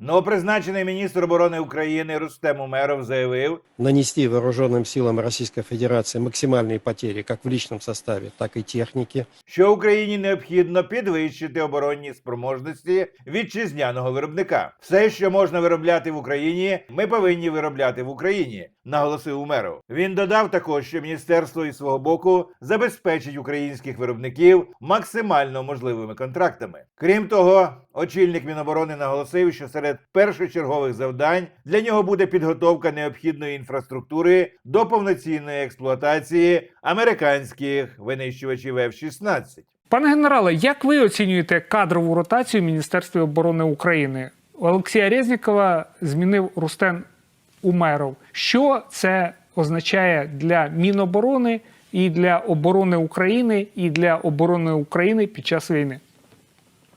Новопризначений міністр оборони України Рустем Умеров заявив, нанести вооруженным силам Российской Федерации максимальные потери как в личном составе, так и технике. що Україні необхідно підвищити оборонні спроможності вітчизняного виробника. Все, що можна виробляти в Україні, ми повинні виробляти в Україні, наголосив Умеров. Він додав також, що міністерство із свого боку забезпечить українських виробників максимально можливими контрактами. Крім того, очільник Міноборони наголосив, що серед першочергових завдань для нього буде підготовка необхідної інфраструктури до повноцінної експлуатації американських винищувачів F-16. Пане генерале, як ви оцінюєте кадрову ротацію в Міністерстві оборони України? Олексія Резнікова змінив Рустен Умеров. Що це означає для Міноборони і для оборони України, і для оборони України під час війни?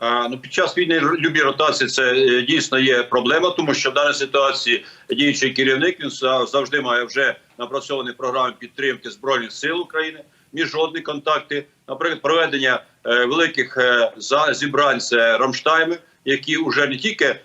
Ну, під час війни любі ротації це е, дійсно є проблема, тому що в даній ситуації діючий керівник він за- завжди має вже напрацьовані програми підтримки збройних сил України, міжнародні контакти, наприклад, проведення е, великих е, зібрань це Рамштайми, які вже не тільки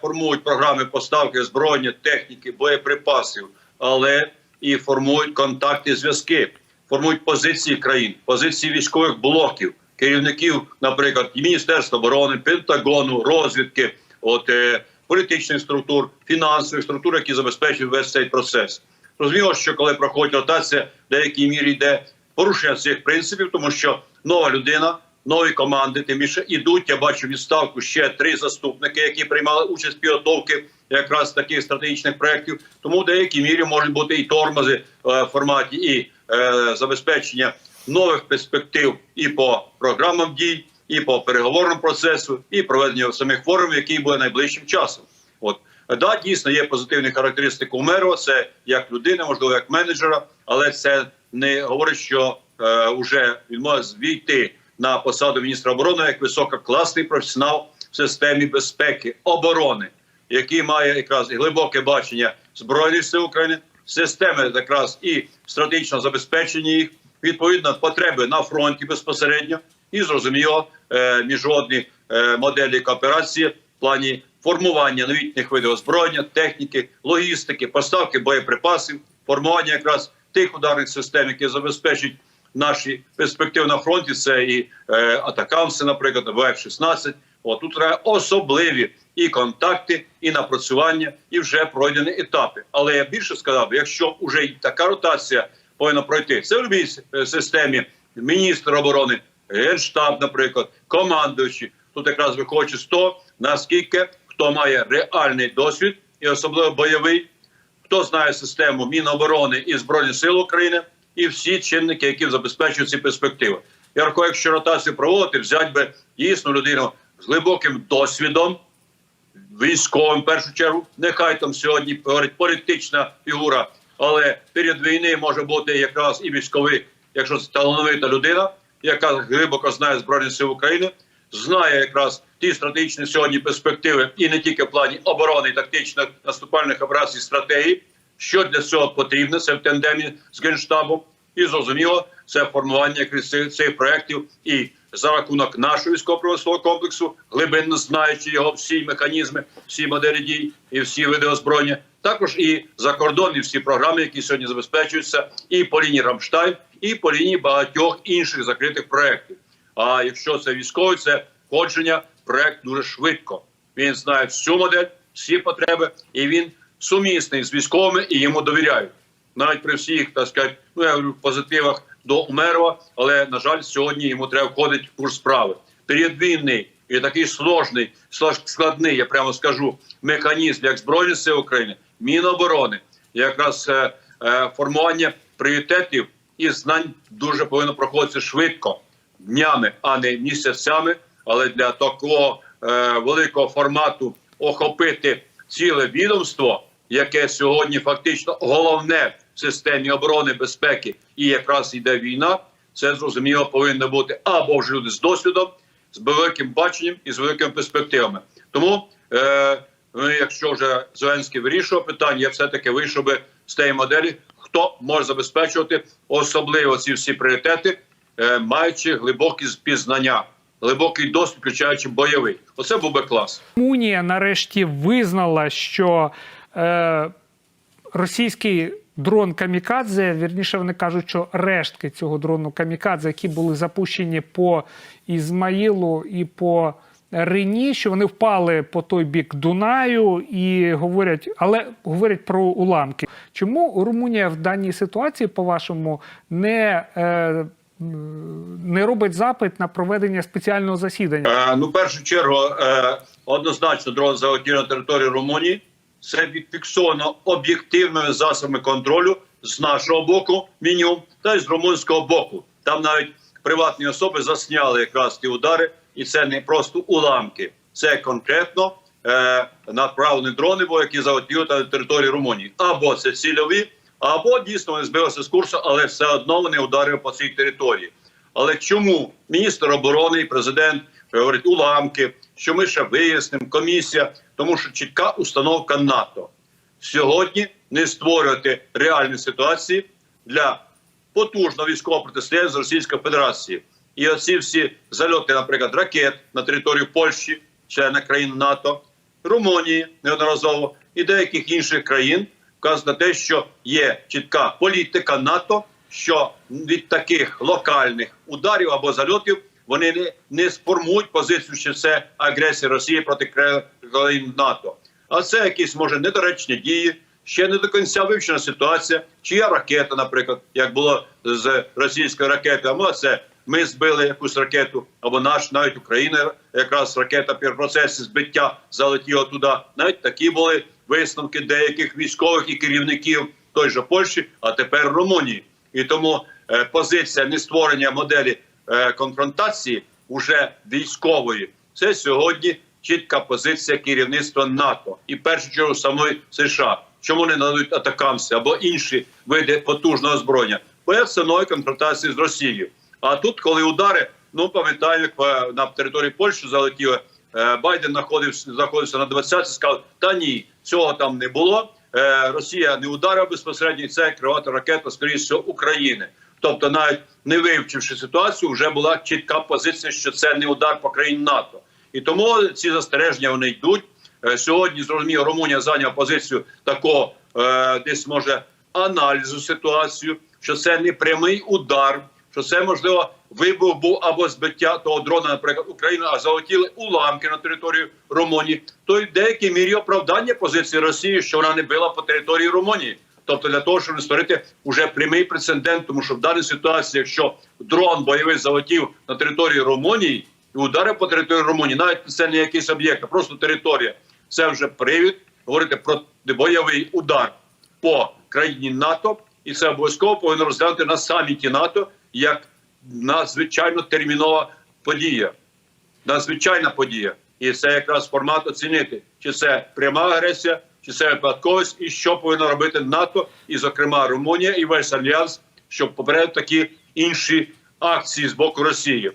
формують програми поставки збройної техніки, боєприпасів, але і формують контакти, зв'язки, формують позиції країн, позиції військових блоків керівників, наприклад, Міністерства оборони, Пентагону, розвідки, от е, політичних структур, фінансових структур, які забезпечують весь цей процес. Розуміло, що коли проходить ротація, в деякій мірі йде порушення цих принципів, тому що нова людина, нові команди, тим більше ідуть. Я бачу відставку ще три заступники, які приймали участь в підготовці якраз таких стратегічних проєктів. Тому в деякій мірі можуть бути і тормози е, в форматі і е, забезпечення нових перспектив і по програмам дій, і по переговорному процесу, і проведення самих форумів, який буде найближчим часом. От да, дійсно є позитивні характеристики Умерова. Це як людина, можливо, як менеджера, але це не говорить, що е, вже він може війти на посаду міністра оборони як висококласний професіонал в системі безпеки оборони, який має якраз глибоке бачення збройних сил України, системи якраз і стратегічного забезпечення їх, відповідно потреби на фронті безпосередньо, і зрозуміло е, міжнародні е, моделі кооперації в плані формування новітніх видів озброєння, техніки, логістики, поставки боєприпасів, формування якраз тих ударних систем, які забезпечать наші перспективи на фронті. Це і е, атакамси, наприклад, ВФ-16. От тут треба особливі і контакти, і напрацювання, і вже пройдені етапи. Але я більше сказав, якщо вже така ротація повинна пройти, це в будь-якій е, системі міністр оборони, генштаб, наприклад, командуючі. Тут якраз виходить з того, наскільки хто має реальний досвід і особливо бойовий, хто знає систему Міноборони і Збройних сил України, і всі чинники, які забезпечують ці перспективи. Я рахую, якщо ротацію проводити, взяти би дійсно людину з глибоким досвідом, військовим в першу чергу. Нехай там сьогодні говорить політична фігура, але перед війни може бути якраз і військовий, якщо це талановита людина, яка глибоко знає збройні сили України, знає якраз ті стратегічні сьогодні перспективи, і не тільки в плані оборони, тактичних наступальних операцій, стратегії. Що для цього потрібно, це в тандемі з генштабом, і зрозуміло, це формування цих, цих проєктів і за рахунок нашого військово-промислового комплексу, глибинно знаючи його всі механізми, всі моделі дій і всі види озброєння. Також і закордонні всі програми, які сьогодні забезпечуються, і по лінії Рамштайн, і по лінії багатьох інших закритих проєктів. А якщо це військовий, це входження проєкт дуже швидко. Він знає всю модель, всі потреби, і він сумісний з військовими і йому довіряють. Навіть при всіх так сказати, ну я говорю, позитивах до Умерова, але на жаль, сьогодні йому треба входити в курс справи. Період війни і такий сложний, слож- складний, я прямо скажу, механізм як Збройні Сили України, Міноборони, якраз е, е, формування пріоритетів і знань дуже повинно проходити швидко, днями, а не місяцями. Але для такого е, великого формату охопити ціле відомство, яке сьогодні фактично головне в системі оборони безпеки, і якраз йде війна. Це зрозуміло повинно бути або вже люди з досвідом, з великим баченням і з великими перспективами. Тому, е, ну, якщо вже Зеленський вирішував питання, я все таки вийшов би з тієї моделі, хто може забезпечувати особливо ці всі пріоритети е, маючи глибокі пізнання, глибокий досвід, включаючи бойовий. Оце був би клас. Румунія нарешті визнала, що е, російський дрон Камікадзе, вірніше вони кажуть, що рештки цього дрону Камікадзе, які були запущені по Ізмаїлу і по Рені, що вони впали по той бік Дунаю і говорять, але говорять про уламки. Чому Румунія в даній ситуації, по-вашому, не, е, не робить запит на проведення спеціального засідання? Е, ну, в першу чергу, е, однозначно, дрон залетів на територію Румунії. Це фіксовано об'єктивними засобами контролю з нашого боку, мінімум, та й з румунського боку. Там навіть приватні особи засняли якраз ті удари, і це не просто уламки, це конкретно е, направлені дрони, бо які залетіли на територію Румунії. Або це цільові, або дійсно вони збилися з курсу, але все одно вони ударили по цій території. Але чому міністр оборони і президент говорять уламки, що ми ще вияснимо, комісія, тому що чітка установка НАТО сьогодні не створювати реальні ситуації для потужного військового протистояння з Російською Федерацією. І оці всі зальоти, наприклад, ракет на територію Польщі, члена країн НАТО, Румунії неодноразово і деяких інших країн вказує на те, що є чітка політика НАТО, що від таких локальних ударів або зальотів вони не, не сформують позицію, що це агресія Росії проти кра- країн НАТО. А це якісь може недоречні дії, ще не до кінця вивчена ситуація. Чия ракета, наприклад, як було з російською ракетою, або це ми збили якусь ракету, або наш навіть Україна, якраз ракета при процесі збиття залетіла туди. Навіть такі були висновки деяких військових і керівників той же Польщі, а тепер Румунії. І тому е, позиція не створення моделі е, конфронтації уже військової. Це сьогодні чітка позиція керівництва НАТО і першу чергу самої США. Чому не надають атакамси або інші види потужного озброєння? Бо є ціною конфронтації з Росією. А тут, коли удари, ну пам'ятаю, як е, на території Польщі залетіли. е, Байден знаходився, знаходився на 20 сказав, та ні, цього там не було. Е, Росія не ударила безпосередньо, і це кривата ракета, скоріше всього, України. Тобто, навіть не вивчивши ситуацію, вже була чітка позиція, що це не удар по країні НАТО. І тому ці застереження вони йдуть. Сьогодні зрозуміло, Румунія зайняла позицію такого десь може аналізу ситуацію, що це не прямий удар, що це можливо вибух був або збиття того дрона, наприклад, України, а залетіли уламки на територію Румунії. То й в деякій мірі оправдання позиції Росії, що вона не била по території Румунії. Тобто для того, щоб не створити вже прямий прецедент, тому що в даній ситуації, якщо дрон бойовий залетів на територію Румунії і ударив по території Румунії, навіть це не якийсь об'єкт, а просто територія, це вже привід говорити про бойовий удар по країні НАТО, і це обов'язково повинно розглянути на саміті НАТО як надзвичайно термінова подія, надзвичайна подія. І це якраз формат оцінити, чи це пряма агресія, чи це випадковість, і що повинно робити НАТО, і, зокрема, Румунія і весь альянс, щоб попередити такі інші акції з боку Росії.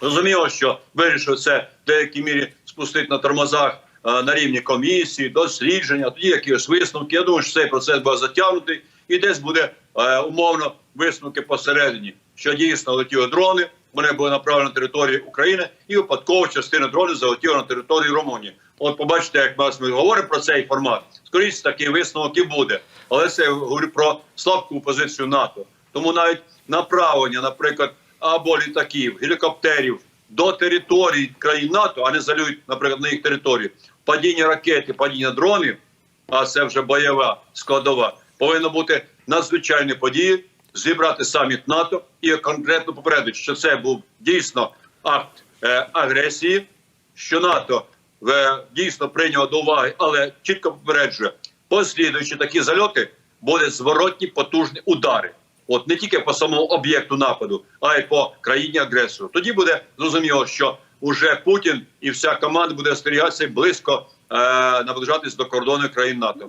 Зрозуміло, що вирішив це в деякій мірі спустити на тормозах е, на рівні комісії, дослідження, тоді якісь висновки. Я думаю, що цей процес буде затягнутий, і десь буде е, умовно висновки посередині, що дійсно летіли дрони. Вони були направлені на територію України, і випадково частина дронів залетіла на територію Румунії. От побачите, як ми говоримо про цей формат. Скоріше такий висновок і буде. Але це я говорю про слабку позицію НАТО. Тому навіть направлення, наприклад, або літаків, гелікоптерів до територій країн НАТО, а не залюють, наприклад, на їх територію. Падіння ракети, падіння дронів, а це вже бойова складова, повинно бути надзвичайні події, зібрати саміт НАТО і конкретно попередити, що це був дійсно акт е, агресії, що НАТО е, дійсно прийняло до уваги, але чітко попереджує, послідуючи такі зальоти, будуть зворотні потужні удари. От не тільки по самому об'єкту нападу, а й по країні агресору. Тоді буде зрозуміло, що уже Путін і вся команда буде остерігатися близько е, наближатись до кордону країн НАТО.